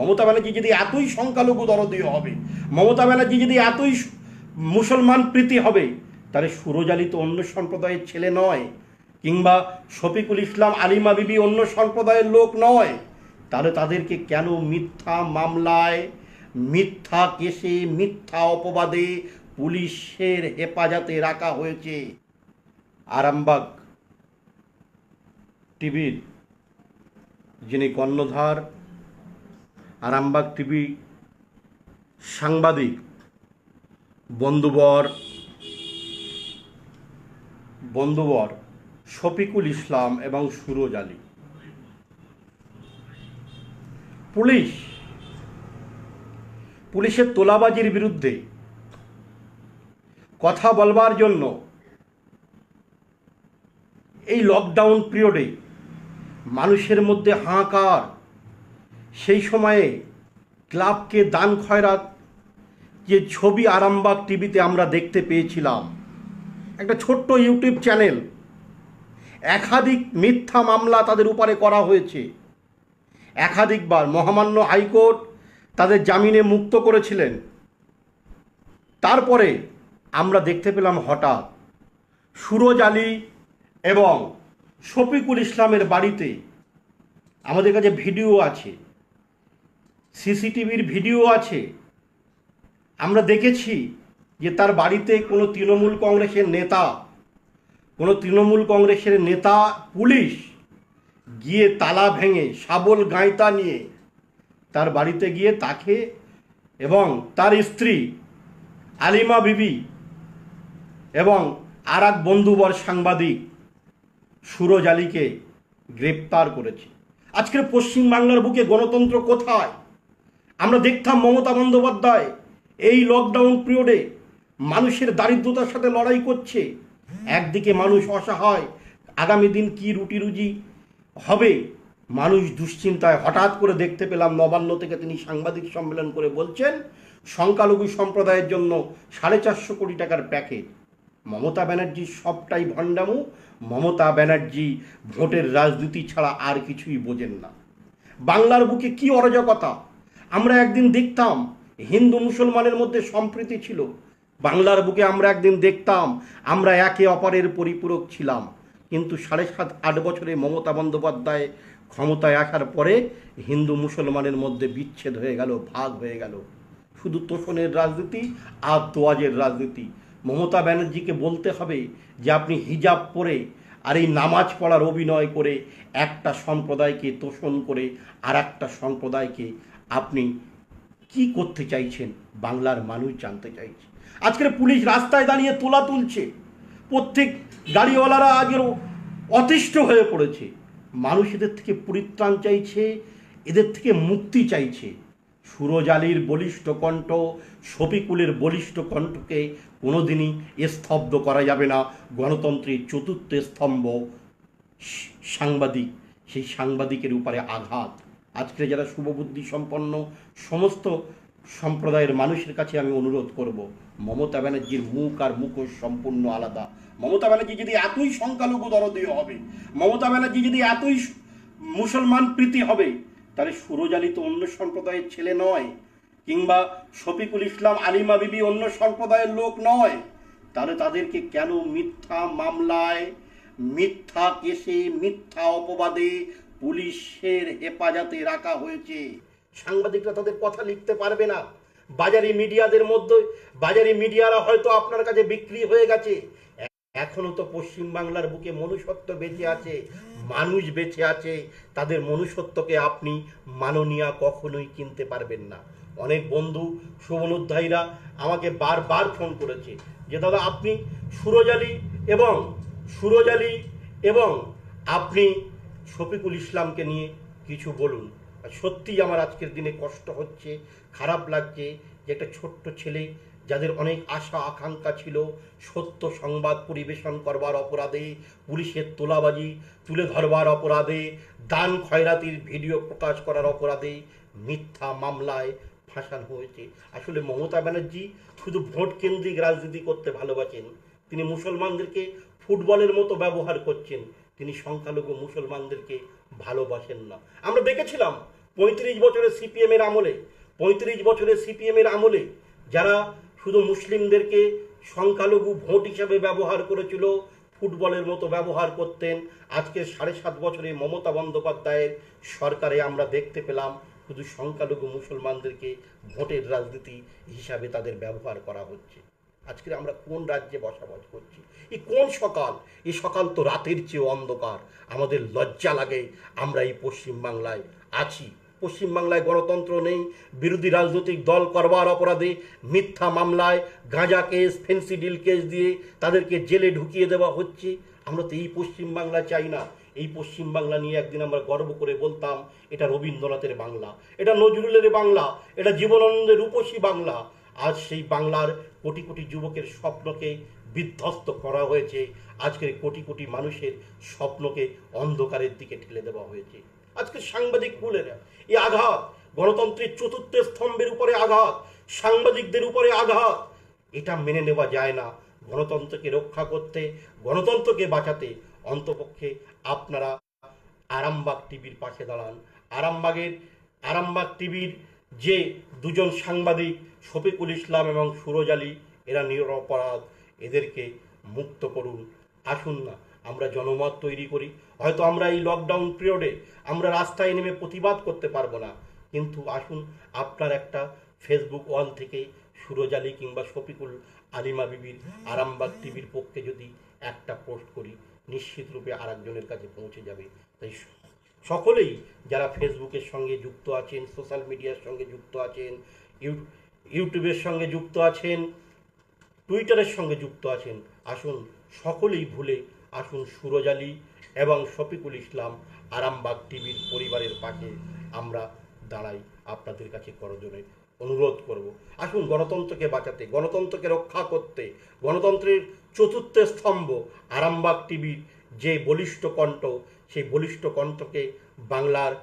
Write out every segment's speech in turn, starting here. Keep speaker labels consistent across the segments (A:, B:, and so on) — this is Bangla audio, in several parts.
A: মমতা ব্যানার্জি যদি এতই সংখ্যালঘু দরদীয় হবে, মমতা ব্যানার্জি যদি এতই মুসলমান প্রীতি হবে, তাহলে সুরজ আলী তো অন্য সম্প্রদায়ের ছেলে নয় কিংবা শফিকুল ইসলাম, আলিমা বিবি অন্য সম্প্রদায়ের লোক নয়। তাহলে তাদেরকে কেন মিথ্যা মামলায়, মিথ্যা কেসে, মিথ্যা অপবাদে পুলিশের হেফাজতে রাখা হয়েছে? আরামবাগ টিভির যিনি কর্ণধার আরামবাগ টিভি সাংবাদিক, বন্ধুবর বন্ধুবর শফিকুল ইসলাম এবং সুরজ আলী। পুলিশ, পুলিশের তোলাবাজির বিরুদ্ধে কথা বলবার জন্য এই লকডাউন পিরিয়ডে মানুষের মধ্যে হাহাকার সেই সময়ে ক্লাবকে দান খয়রাত, যে ছবি আরামবাগ টিভিতে আমরা দেখতে পেয়েছিলাম। একটা ছোট্ট ইউটিউব চ্যানেল। একাধিক মিথ্যা মামলা তাদের উপরে করা হয়েছে। একাধিকবার মহামান্য হাইকোর্ট তাদের জামিনে মুক্ত করেছিলেন। তারপরে আমরা দেখতে পেলাম হঠাৎ সুরজ আলী এবং শফিকুল ইসলামের বাড়িতে আমাদের কাছে ভিডিও আছে। সিসিটিভির ভিডিও আছে। আমরা দেখেছি যে তার বাড়িতে কোনো তৃণমূল কংগ্রেসের নেতা, কোনো তৃণমূল কংগ্রেসের নেতা, পুলিশ গিয়ে তালা ভেঙে, শাবল গাঁয়তা নিয়ে তার বাড়িতে গিয়ে তাকে এবং তার স্ত্রী আলিমা বিবি এবং আর এক বন্ধুবর সাংবাদিক সুরজ আলীকে গ্রেপ্তার করেছে। আজকের পশ্চিমবাংলার বুকে গণতন্ত্র কোথায়? আমরা দেখতাম মমতা বন্দ্যোপাধ্যায় এই লকডাউন পিরিয়ডে মানুষের দারিদ্রতার সাথে লড়াই করছে। একদিকে মানুষ অসহায়, আগামী দিন কি রুটি রুজি হবে? মানুষ দুশ্চিন্তায় হঠাৎ করে দেখতে পেলাম নবান্ন থেকে তিনি সাংবাদিক সম্মেলন করে বলছেন, সংখ্যালঘু সম্প্রদায়ের জন্য সাড়ে চারশো কোটি টাকার প্যাকেজ। মমতা ব্যানার্জি সবটাই ভণ্ডামু, মমতা ব্যানার্জি ভোটের রাজনীতি ছাড়া আর কিছুই বোঝেন না। বাংলার বুকে কি অরাজকতা? আমরা একদিন দেখতাম, হিন্দু মুসলমানের মধ্যে সম্প্রীতি ছিল। বাংলার বুকে আমরা একদিন দেখতাম, আমরা একে অপরের পরিপূরক ছিলাম। কিন্তু সাড়ে সাত, আট বছরে মমতা বন্দ্যোপাধ্যায় ক্ষমতায় আসার পরে হিন্দু মুসলমানের মধ্যে বিচ্ছেদ হয়ে গেল, ভাগ হয়ে গেল। শুধু তোষণের রাজনীতি আর তোয়াজের রাজনীতি। মমতা ব্যানার্জিকে বলতে হবে যে, আপনি হিজাব পরে আর এই নামাজ পড়ার অভিনয় করে একটা সম্প্রদায়কে তোষণ করে আর একটা সম্প্রদায়কে আপনি কি করতে চাইছেন? বাংলার মানুষ জানতে চাইছে। আজকের পুলিশ রাস্তায় দাঁড়িয়ে তোলা তুলছে। প্রত্যেক গাড়িওয়ালারা আগের অতিষ্ঠ হয়ে পড়েছে। মানুষ এদের থেকে পরিত্রাণ চাইছে, এদের থেকে মুক্তি চাইছে। সুরজ আলীর বলিষ্ঠ কণ্ঠ, শফিকুলের বলিষ্ঠ কণ্ঠকে কোনোদিনই স্তব্ধ করা যাবে না। গণতন্ত্রের চতুর্থ স্তম্ভ, সাংবাদিক, সেই সাংবাদিকের উপরে আঘাত। আজকে যারা শুভবুদ্ধি সম্পন্ন সমস্ত সম্প্রদায়ের মানুষের কাছে আমি অনুরোধ করব, মমতা ব্যানার্জির মুখ আর মুখোশ সম্পূর্ণ আলাদা। মমতা ব্যানার্জি যদি এতই সংখ্যালঘু দরদীয় হবে, মমতা ব্যানার্জি যদি এতই মুসলমান প্রীতি হবে, তাহলে সুরজ আলী তো অন্য সম্প্রদায়ের ছেলে নয়, কিংবা শফিকুল ইসলাম, আলিমা বিবি অন্য সম্প্রদায়ের লোক নয়, তাহলে তাদেরকে কেন মিথ্যা মামলায়, মিথ্যা কেসে, মিথ্যা অপবাদে পুলিশের হেফাজতে রাখা হয়েছে। সাংবাদিকরা তাদের কথা লিখতে পারবে না। বাজারি মিডিয়াদের মধ্যে, বাজারি মিডিয়ারা হয়তো আপনার কাছে বিক্রি হয়ে গেছে। এখনও তো পশ্চিমবাংলার বুকে মনুষ্যত্ব বেঁচে আছে, মানুষ বেঁচে আছে। তাদের মনুষ্যত্বকে আপনি মাননীয়া কখনোই কিনতে পারবেন না। অনেক বন্ধু শুভনুধ্যায়ীরা আমাকে বারবার ফোন করেছে যে, দাদা, আপনি সুরজালি এবং সুরজালি এবং আপনি শফিকুল ইসলামকে নিয়ে কিছু বলুন। সত্যিই আমার আজকের দিনে কষ্ট হচ্ছে, খারাপ লাগছে যে একটা ছোট্ট ছেলে যাদের অনেক আশা, আকাঙ্ক্ষা ছিল সত্য সংবাদ পরিবেশন করবার অপরাধে, পুলিশের তোলাবাজি, তুলে ধরবার অপরাধে, দান খয়রাতির ভিডিও প্রকাশ করার অপরাধে মিথ্যা মামলায় ফাঁসানো হয়েছে। আসলে মমতা ব্যানার্জি শুধু ভোট কেন্দ্রিক রাজনীতি করতে ভালোবাসেন, তিনি মুসলমানদেরকে ফুটবলের মতো ব্যবহার করছেন। তিনি সংখ্যালঘু মুসলমানদেরকে ভালোবাসেন না। আমরা দেখেছিলাম পঁয়ত্রিশ বছরের সিপিএমের আমলে, পঁয়ত্রিশ বছরের সিপিএমের আমলে যারা শুধু মুসলিমদেরকে সংখ্যালঘু ভোট হিসাবে ব্যবহার করেছিল, ফুটবলের মতো ব্যবহার করতেন আজকে সাড়ে সাত বছরে মমতা বন্দ্যোপাধ্যায়ের সরকারে আমরা দেখতে পেলাম শুধু সংখ্যালঘু মুসলমানদেরকে ভোটের রাজনীতি হিসাবে তাদের ব্যবহার করা হচ্ছে। আজকে আমরা কোন রাজ্যে বসবাস করছি? এই কোন সকাল? এই সকাল তো রাতের চেয়ে অন্ধকার। আমাদের লজ্জা লাগে, আমরা এই পশ্চিমবাংলায় আছি। পশ্চিমবাংলায় গণতন্ত্র নেই, বিরোধী রাজনৈতিক দল করবার অপরাধে, মিথ্যা মামলায়, গাঁজা কেস, ফেন্সি ডিল কেস দিয়ে তাদেরকে জেলে ঢুকিয়ে দেওয়া হচ্ছে। আমরা তো এই পশ্চিমবাংলা চাই না। এই পশ্চিমবাংলা নিয়ে একদিন আমরা গর্ব করে বলতাম, এটা রবীন্দ্রনাথের বাংলা, এটা নজরুলের বাংলা, এটা জীবনানন্দের রূপসী বাংলা আজ সেই বাংলার কোটি কোটি যুবকের স্বপ্নকে বিধ্বস্ত করা হয়েছে। আজকের কোটি কোটি মানুষের স্বপ্নকে অন্ধকারের দিকে ঠেলে দেওয়া হয়েছে। আজকে সাংবাদিক কুলেরা এই আঘাত, গণতন্ত্রের চতুর্থ স্তম্ভের উপরে আঘাত, সাংবাদিকদের উপরে আঘাত, এটা মেনে নেওয়া যায় না। গণতন্ত্রকে রক্ষা করতে, গণতন্ত্রকে বাঁচাতে অন্তপক্ষে আপনারা আরামবাগ টিভির পাশে দাঁড়ান। আরামবাগের, আরামবাগ টিভির যে দুজন সাংবাদিক শফিকুল ইসলাম এবং সুরজ আলী, এরা নিরপরাধ। এদেরকে মুক্ত করুন। আসুন না, আমরা জনমত তৈরি করি। হয়তো আমরা এই লকডাউন পিরিয়ডে আমরা রাস্তায় নেমে প্রতিবাদ করতে পারব না। কিন্তু আসুন, আপনার একটা ফেসবুক ওয়াল থেকে সুরজ আলী কিংবা শফিকুল আলিমা বিবির আরামবাগ টিভির পক্ষে যদি একটা পোস্ট করি নিশ্চিত রূপে আরেকজনের কাছে পৌঁছে যাবে। তাই সকলেই যারা ফেসবুকের সঙ্গে যুক্ত আছেন সোশ্যাল মিডিয়ার সঙ্গে যুক্ত আছেন ইউ- ইউটিউবের সঙ্গে যুক্ত আছেন টুইটারের সঙ্গে যুক্ত আছেন, আসুন সকলেই ভুলে আসুন সুরজ আলী এবং শফিকুল ইসলাম আরামবাগ টিভির পরিবারের পাশে আমরা দাঁড়াই আপনাদের কাছে করজনে অনুরোধ করব। আসুন গণতন্ত্রকে বাঁচাতে, গণতন্ত্রকে রক্ষা করতে, গণতন্ত্রের চতুর্থ স্তম্ভ আরামবাগ টিভির যে বলিষ্ঠ কণ্ঠ, সেই বলিষ্ঠ কণ্ঠকে বাংলার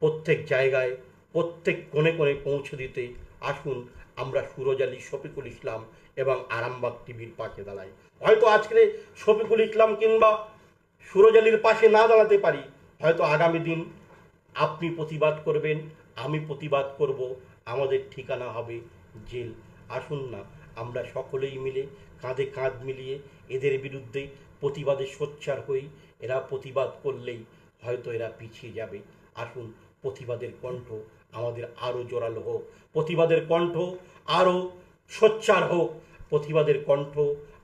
A: প্রত্যেক জায়গায়, প্রত্যেক কোণে কোণে পৌঁছে দিতে আসুন। আমরা সুরজ আলী, শফিকুল ইসলাম এবং আরামবাগ টিভির পাশে দাঁড়াই। হয়তো আজকে শফিকুল ইসলাম কিংবা সুরজ আলীর পাশে না দাঁড়াতে পারি। হয়তো আগামী দিন আপনি প্রতিবাদ করবেন, আমি প্রতিবাদ করব। আমাদের ঠিকানা হবে জেল। আসুন না, আমরা সকলেই মিলে কাঁধে কাঁধ মিলিয়ে এদের বিরুদ্ধে প্রতিবাদে সোচ্চার হই, এরা প্রতিবাদ করলেই হয়তো এরা পিছিয়ে যাবে। আসুন প্রতিবাদের কণ্ঠ আমাদের আরও জোরালো হোক। প্রতিবাদের কণ্ঠ আরও সোচ্চার হোক। প্রতিবাদের কণ্ঠ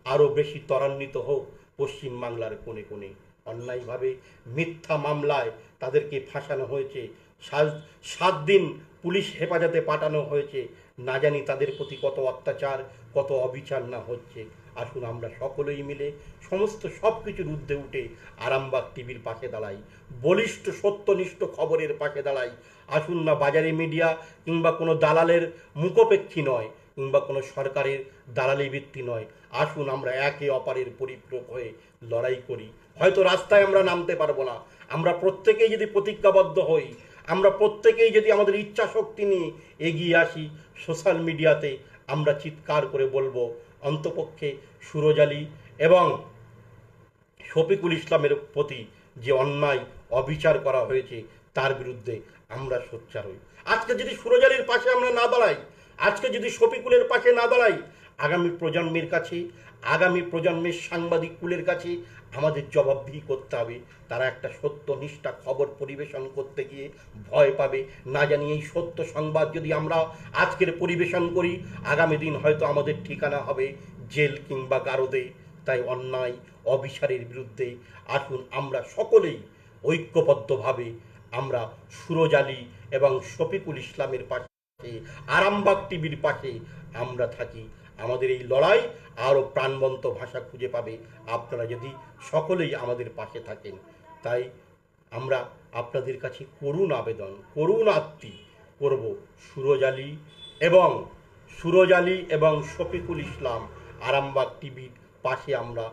A: আরও বেশি ত্বরান্বিত হোক পশ্চিমবাংলার কোণে কোণে। অন্যায়ভাবে মিথ্যা মামলায় তাদেরকে ফাঁসানো হয়েছে। সাত- দিন পুলিশ হেফাজতে পাঠানো হয়েছে। না জানি তাদের প্রতি কত অত্যাচার, কত অবিচার না হচ্ছে। আসুন আমরা সকলেই মিলে সমস্ত সব কিছুর ঊর্ধ্বে উঠে আরামবাগ টিভির পাশে দাঁড়াই, বলিষ্ঠ সত্যনিষ্ঠ খবরের পাশে দাঁড়াই। আসুন না বাজারে মিডিয়া কিংবা কোনো দালালের মুখোপেক্ষী নয়, কিংবা কোনো সরকারের দালালি ভিত্তি নয়। আসুন আমরা একে অপরের পরিপূরক হয়ে লড়াই করি। হয়তো রাস্তায় আমরা নামতে পারব না। আমরা প্রত্যেকেই যদি প্রতিজ্ঞাবদ্ধ হই, আমরা প্রত্যেকেই যদি আমাদের ইচ্ছা শক্তি নিয়ে এগিয়ে আসি, সোশ্যাল মিডিয়াতে আমরা চিৎকার করে বলব অন্তপক্ষে সুরজ আলী এবং শফিকুল ইসলামের প্রতি যে অন্যায় অবিচার করা হয়েছে, তার বিরুদ্ধে আমরা সোচ্চার হই। আজকে যদি সুরজ আলীর পাশে আমরা না দাঁড়াই, আজকে যদি শফিকুলের পাশে না দাঁড়াই আগামী প্রজন্মের কাছে, আগামী প্রজন্মের সাংবাদিক কুলের কাছে আমাদের জবাবদিহি করতে হবে। তারা একটা সত্য নিষ্ঠা খবর পরিবেশন করতে গিয়ে ভয় পাবে। না জানি এই সত্য সংবাদ যদি আমরা আজকের পরিবেশন করি, আগামী দিন হয়তো আমাদের ঠিকানা হবে জেল কিংবা গারদে। তাই অন্যায়, অবিচারের বিরুদ্ধে আসুন আমরা সকলেই ঐক্যবদ্ধভাবে আমরা সুরজ আলী এবং শফিকুল ইসলামের পাশে, আরামবাগ টিভির পাশে আমরা থাকি। আমাদের এই লড়াই আরও প্রাণবন্ত ভাষা খুঁজে পাবে। আপনারা যদি সকলেই আমাদের পাশে থাকেন, তাই আমরা আপনাদের কাছে করুণ আবেদন, করুণ আত্মি করব সুরজ আলী এবং সুরজ আলী এবং শফিকুল ইসলাম আরামবাগ টিভির পাশে আমরা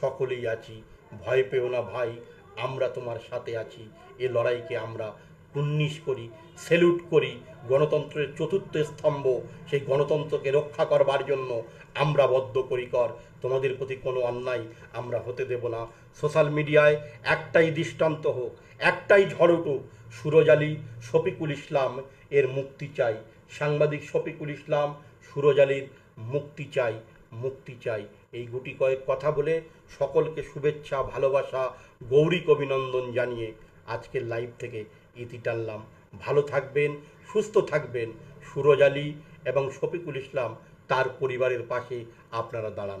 A: সকলেই আছি। ভয় পেও না ভাই, আমরা তোমার সাথে আছি। এ লড়াইকে আমরা উন্নিশ করি। সেলুট করি গণতন্ত্রের চতুর্থ স্তম্ভ। সেই গণতন্ত্রকে রক্ষা করবার জন্য আমরা বদ্ধ বদ্ধপরিকর। তোমাদের প্রতি কোনো অন্যায় আমরা হতে দেব না। সোশ্যাল মিডিয়ায় একটাই দৃষ্টান্ত হোক, একটাই ঝড় উঠুক, সুরজ আলী, শফিকুল ইসলাম এর মুক্তি চাই। সাংবাদিক শফিকুল ইসলাম, সুরজ আলীর মুক্তি চাই মুক্তি চাই। এই গুটি কয়েক কথা বলে সকলকে শুভেচ্ছা, ভালোবাসা, গৌরিক অভিনন্দন জানিয়ে আজকের লাইভ থেকে ইতি টানলাম। ভালো থাকবেন সুস্থ থাকবেন। সুরজ আলী এবং শফিকুল ইসলাম তার পরিবারের পাশে আপনারা দাঁড়ান।